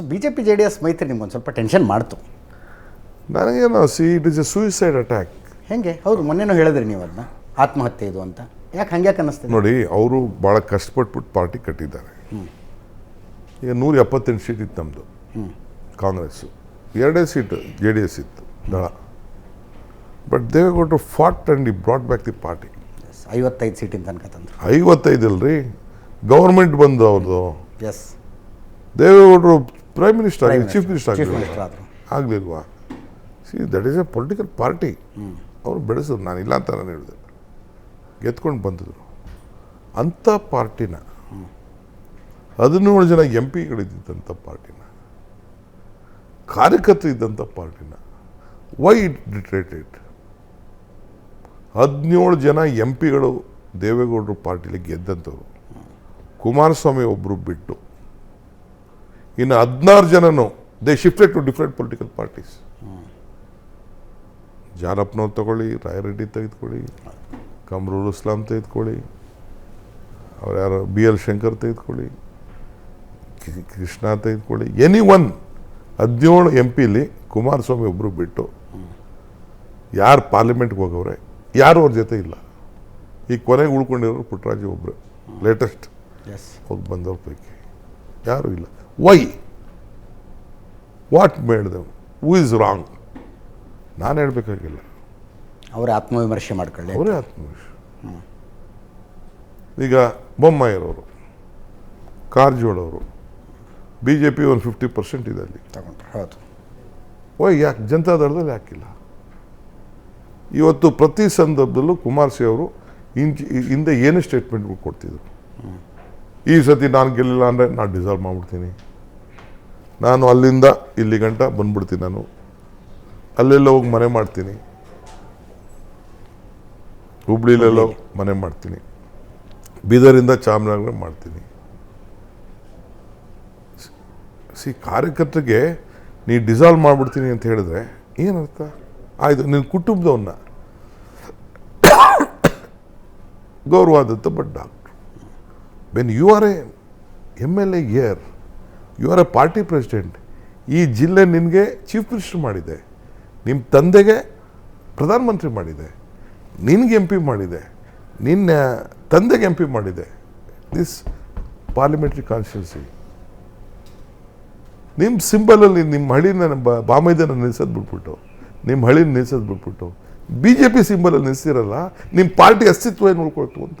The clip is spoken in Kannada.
So B J P J D S ಮೈತ್ರಿ ನಿಮ್ಗೆ ಒಂದು ಸ್ವಲ್ಪ ಟೆನ್ಷನ್ ಮಾಡ್ತು. ನನಗೇನೋ see it is a suicide attack ಹೆಂಗೆ? ಹೌದು ಮೊನ್ನೆನೂ ಹೇಳಿದ್ರಿ ನೀವು ಅದನ್ನ ಆತ್ಮಹತ್ಯೆ ಇದು ಅಂತ. ಯಾಕೆ ಹಂಗ್ಯಾಕೆ ಅನ್ನಿಸ್ತದೆ? ನೋಡಿ ಅವರು ಭಾಳ ಕಷ್ಟಪಟ್ಬಿಟ್ಟು ಪಾರ್ಟಿ ಕಟ್ಟಿದ್ದಾರೆ. ಈಗ ನೂರ ಎಪ್ಪತ್ತೆಂಟು ಸೀಟ್ ಇತ್ತು ನಮ್ಮದು ಕಾಂಗ್ರೆಸ್ಸು. ಎರಡೇ ಸೀಟ್ ಜೆ ಡಿ ಎಸ್ ಇತ್ತು ದಳ. ಬಟ್ ದೇವೇಗೌಡರು ಫಾಟ್ ಅಂಡ್ ಈ ಬ್ರಾಡ್ ಬ್ಯಾಕ್ ದಿ ಪಾರ್ಟಿ ಐವತ್ತೈದು ಸೀಟಿನ ತನಕ ತಂದರು. ಐವತ್ತೈದಲ್ರಿ ಗೌರ್ಮೆಂಟ್ ಬಂದು ಅವ್ರದ್ದು ಎಸ್ ದೇವೇಗೌಡರು ಪ್ರೈಮ್ ಮಿನಿಸ್ಟರ್ ಆಗಿ chief minister Chief ಆಗಲಿಲ್ವಾ? See that is a political party ಅವರು ಬೆಳೆಸಿದ್ರು ನಾನು ಇಲ್ಲ ಅಂತ ನಾನು ಹೇಳಿದೆ. ಗೆದ್ಕೊಂಡು ಬಂದಿದ್ರು. ಅಂಥ ಪಾರ್ಟಿನ ಹದಿನೇಳು ಜನ ಎಂ ಪಿಗಳಿದ್ದಂಥ ಪಾರ್ಟಿನ ಕಾರ್ಯಕರ್ತರು ಇದ್ದಂಥ ಪಾರ್ಟಿನ ವೈ ಇಟ್ ಡಿಟ್ರೇಟೆಡ್ ಹದಿನೇಳು ಜನ ಎಂ ಪಿಗಳು ದೇವೇಗೌಡರು ಪಾರ್ಟಿಲಿ ಗೆದ್ದಂಥವ್ರು. ಕುಮಾರಸ್ವಾಮಿ ಒಬ್ಬರು ಬಿಟ್ಟು. ಇನ್ನು ಹದಿನಾರು ಜನನು they shifted to different political parties ಜಾರಪ್ಪನವ್ರು ತಗೊಳ್ಳಿ ರಾಯರೆಡ್ಡಿ ತೆಗೆದುಕೊಳ್ಳಿ ಕಮ್ರೂಲ್ ಇಸ್ಲಾಂ ತೆಗೆದುಕೊಳ್ಳಿ ಅವ್ರು ಯಾರು ಬಿ ಎಲ್ ಶಂಕರ್ ತೆಗೆದುಕೊಳ್ಳಿ ಕೃಷ್ಣ ತೆಗೆದುಕೊಳ್ಳಿ ಎನಿ ಒನ್ ಹದಿನೇಳು ಎಂ ಪಿಲಿ ಕುಮಾರಸ್ವಾಮಿ ಒಬ್ಬರು ಬಿಟ್ಟು ಯಾರು ಪಾರ್ಲಿಮೆಂಟ್ಗೆ ಹೋಗವ್ರೆ ಯಾರು ಅವ್ರ ಜೊತೆ ಇಲ್ಲ. ಈ ಕೊನೆಗೆ ಉಳ್ಕೊಂಡಿರೋರು ಪುಟ್ಟರಾಜು ಒಬ್ಬರು ಲೇಟೆಸ್ಟ್ ಎಸ್ ಹೋಗಿ ಬಂದವ್ರ ಪೈಕಿ ಯಾರೂ ಇಲ್ಲ. Why what made them who is wrong ನಾನು ಹೇಳಬೇಕಾಗಿಲ್ಲ. ಅವರೇ ಆತ್ಮವಿಮರ್ಶೆ ಮಾಡ್ಕೊಳ್ಳಿ. ಅವರೇ ಆತ್ಮವಿಮರ್ಶೆ. ಈಗ ಬೊಮ್ಮಾಯಿರವರು ಕಾರಜೋಳವರು ಬಿ ಜೆ ಪಿ ಒಂದು ಫಿಫ್ಟಿ ಪರ್ಸೆಂಟ್ ಇದೆ ಅಲ್ಲಿ. ತಗೊಂಡ್ರೆ ಹೌದು. ಓಯ್ ಯಾಕೆ? ಜನತಾದಳದಲ್ಲಿ ಯಾಕಿಲ್ಲ? ಇವತ್ತು ಪ್ರತಿ ಸಂದರ್ಭದಲ್ಲೂ ಕುಮಾರಸ್ವಾಮಿ ಅವರು ಇಂಚ್ ಹಿಂದೆ ಏನು ಸ್ಟೇಟ್ಮೆಂಟ್ಗಳು ಕೊಡ್ತಿದ್ರು. ಈ ಸತಿ ನಾನು ಗೆಲ್ಲಿಲ್ಲ ಅಂದರೆ ನಾನು ಡಿಸಾಲ್ವ್ ಮಾಡ್ಬಿಡ್ತೀನಿ. ನಾನು ಅಲ್ಲಿಂದ ಇಲ್ಲಿ ಗಂಟ ಬಂದ್ಬಿಡ್ತೀನಿ ನಾನು. ಅಲ್ಲೆಲ್ಲ ಹೋಗಿ ಮನೆ ಮಾಡ್ತೀನಿ. ಹುಬ್ಳಿಲೆಲ್ಲ ಮನೆ ಮಾಡ್ತೀನಿ. ಬೀದರಿಂದ ಚಾಮರಾಜನಗರ ಮಾಡ್ತೀನಿ. ಸಿ ಕಾರ್ಯಕರ್ತರಿಗೆ ನೀ ಡಿಸಾಲ್ವ್ ಮಾಡ್ಬಿಡ್ತೀನಿ ಅಂತ ಹೇಳಿದ್ರೆ ಏನರ್ಥ? ಆಯಿತು ನಿನ್ನ ಕುಟುಂಬದವನ್ನ ಗೌರವಾದತ್ತ but doctor. When you are a M L A year you are a party president ಈ ಜಿಲ್ಲೆ ನಿನಗೆ ಚೀಫ್ ಮಿನಿಸ್ಟರ್ ಮಾಡಿದೆ. ನಿಮ್ಮ ತಂದೆಗೆ ಪ್ರಧಾನಮಂತ್ರಿ ಮಾಡಿದೆ. ನಿನಗೆ ಎಂ ಪಿ ಮಾಡಿದೆ. ನಿನ್ನ ತಂದೆಗೆ ಎಂ ಪಿ ಮಾಡಿದೆ. ದಿಸ್ ಪಾರ್ಲಿಮೆಂಟ್ರಿ ಕಾನ್ಸ್ಟಿಟ್ಯೂನ್ಸಿ ನಿಮ್ಮ ಸಿಂಬಲಲ್ಲಿ ನಿಮ್ಮ ಹಳಿನ ಬಾಮೈದನ ನಿಲ್ಸೋದು ಬಿಟ್ಬಿಟ್ಟು ನಿಮ್ಮ ಹಳ್ಳಿನ ನಿಲ್ಸೋದು ಬಿಟ್ಬಿಟ್ಟು ಬಿ ಜೆ ಪಿ ಸಿಂಬಲಲ್ಲಿ ನಿಲ್ಸಿರಲ್ಲ ನಿಮ್ಮ ಪಾರ್ಟಿ ಅಸ್ತಿತ್ವ ಏನು ಉಳ್ಕೊಳ್ತು ಅಂತ?